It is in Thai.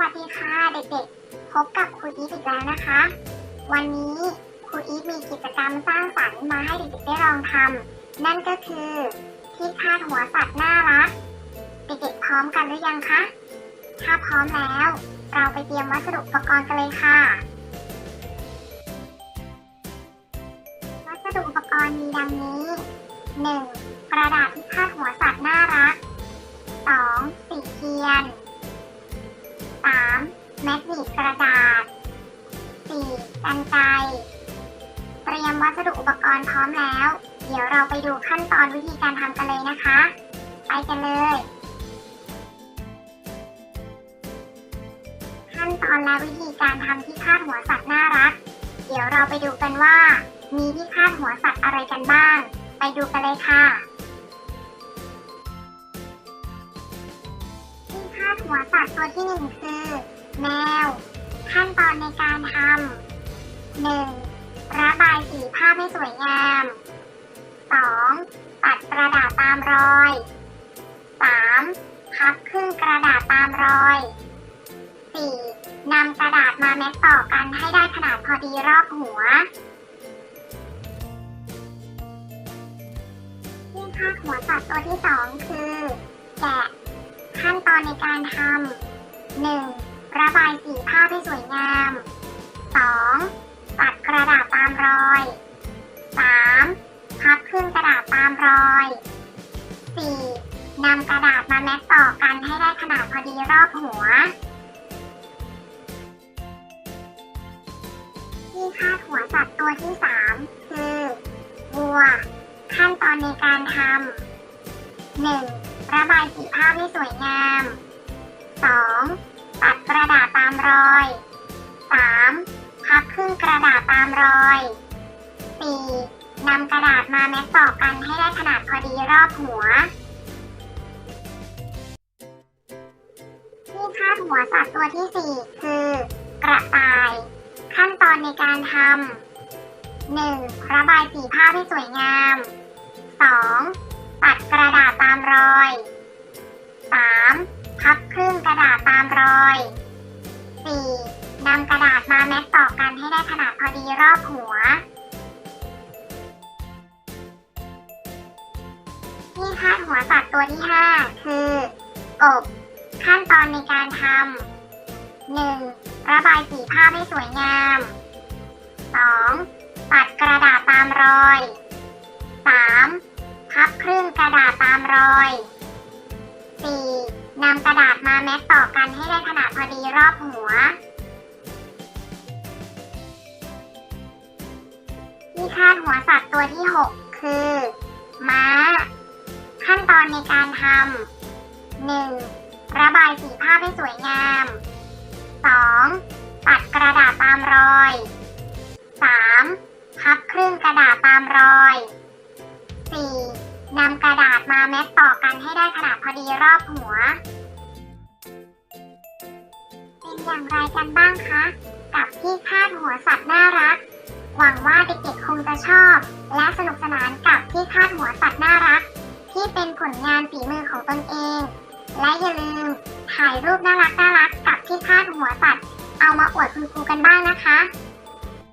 วัสดีค่ะเด็กๆ พบกับครูอีฟอีกแล้วนะคะ วันนี้ครูอีฟมีกิจกรรมสร้างสรรค์มาให้เด็กๆได้ลองทำนั่นก็คือที่คาดหัวสัตว์น่ารัก เด็กๆพร้อมกันหรือยังคะ ถ้าพร้อมแล้ว เราไปเตรียมวัสดุอุปกรณ์กันเลยค่ะ วัสดุอุปกรณ์มีดังนี้ 1. กระดาษที่คาดหัวสัตว์น่ารัก 2. สีเทียน 3. แม กนีกระดาษ 4. กันไกเตรียมวัสดุอุปกรณ์พร้อมแล้ว เดี๋ยวเราไปดูขั้นตอนวิธีการทำกันเลยนะคะ ไปกันเลย ขั้นตอนและวิธีการทำที่คาดหัวสัตว์น่ารัก เดี๋ยวเราไปดูกันว่า มีที่คาดหัวสัตว์อะไรกันบ้าง ไปดูกันเลยค่ะที่คาดหัวสัตว์ตัวที่หนึ่งคือ แมว ขั้นตอนในการทำหนึ่งระบายสีภาพให้สวยงามสองตัดกระดาษตามรอยสามพับครึ่งกระดาษตามรอยสี่นำกระดาษมาแมทต่อกันให้ได้ขนาดพอดีรอบหัวที่คาดหัวสัตว์ตัวที่สองคือ แกะ ขั้นตอนในการทำหนึ่ง ระบายสีภาพให้สวยงาม 2. ตัดกระดาษตามรอย 3. พับครึ่งกระดาษตามรอย 4. นำกระดาษมาแมทต่อกันให้ได้ขนาดพอดีรอบหัวที่คาดหัวสัตว์ตัวที่ 3 คือวัว ขั้นตอนในการทำ 1. ระบายสีภาพให้สวยงาม 2. ตัดกระดาษตามรอย 3. พับครึ่งกระดาษตามรอย 4. นำกระดาษมาแมทต่อกันให้ได้ขนาดพอดีรอบหัว ที่คาดหัวสัตว์ตัวที่ 4 คือกระต่าย ขั้นตอนในการทำ 1. ระบายสีภาให้สวยงาม ให้ได้ขนาดพอดีรอบหัว ที่คาดหัวสัตว์ตัวที่ 5 คือกบขั้นตอนในการทำ 1. ระบายสีภาพให้สวยงาม 2. ตัดกระดาษตามรอย 3. พับครึ่งกระดาษตามรอย 4. นำกระดาษมาแมทต่อกันให้ได้ขนาดพอดีรอบหัว ที่คาดหัวสัตว์ตัวที่ 6 คือ ม้า ขั้นตอนในการทำ 1. ระบายสีภาพให้สวยงาม 2. ตัดกระดาษตามรอย 3. พับครึ่งกระดาษตามรอย 4. นำกระดาษมาแมทต่อกันให้ได้ขนาดพอดีรอบหัว เป็นอย่างไรกันบ้างคะ กับที่คาดหัวสัตว์น่ารัก หวังว่าเด็กๆ จะชอบ และสนุกสนานกับที่คาดหัวสัตว์น่ารัก ที่เป็นผลงานฝีมือของตนเอง และอย่าลืมถ่ายรูปน่ารักน่ารักกับที่คาดหัวสัตว์เอามาอวดคุณครูกันบ้างนะคะ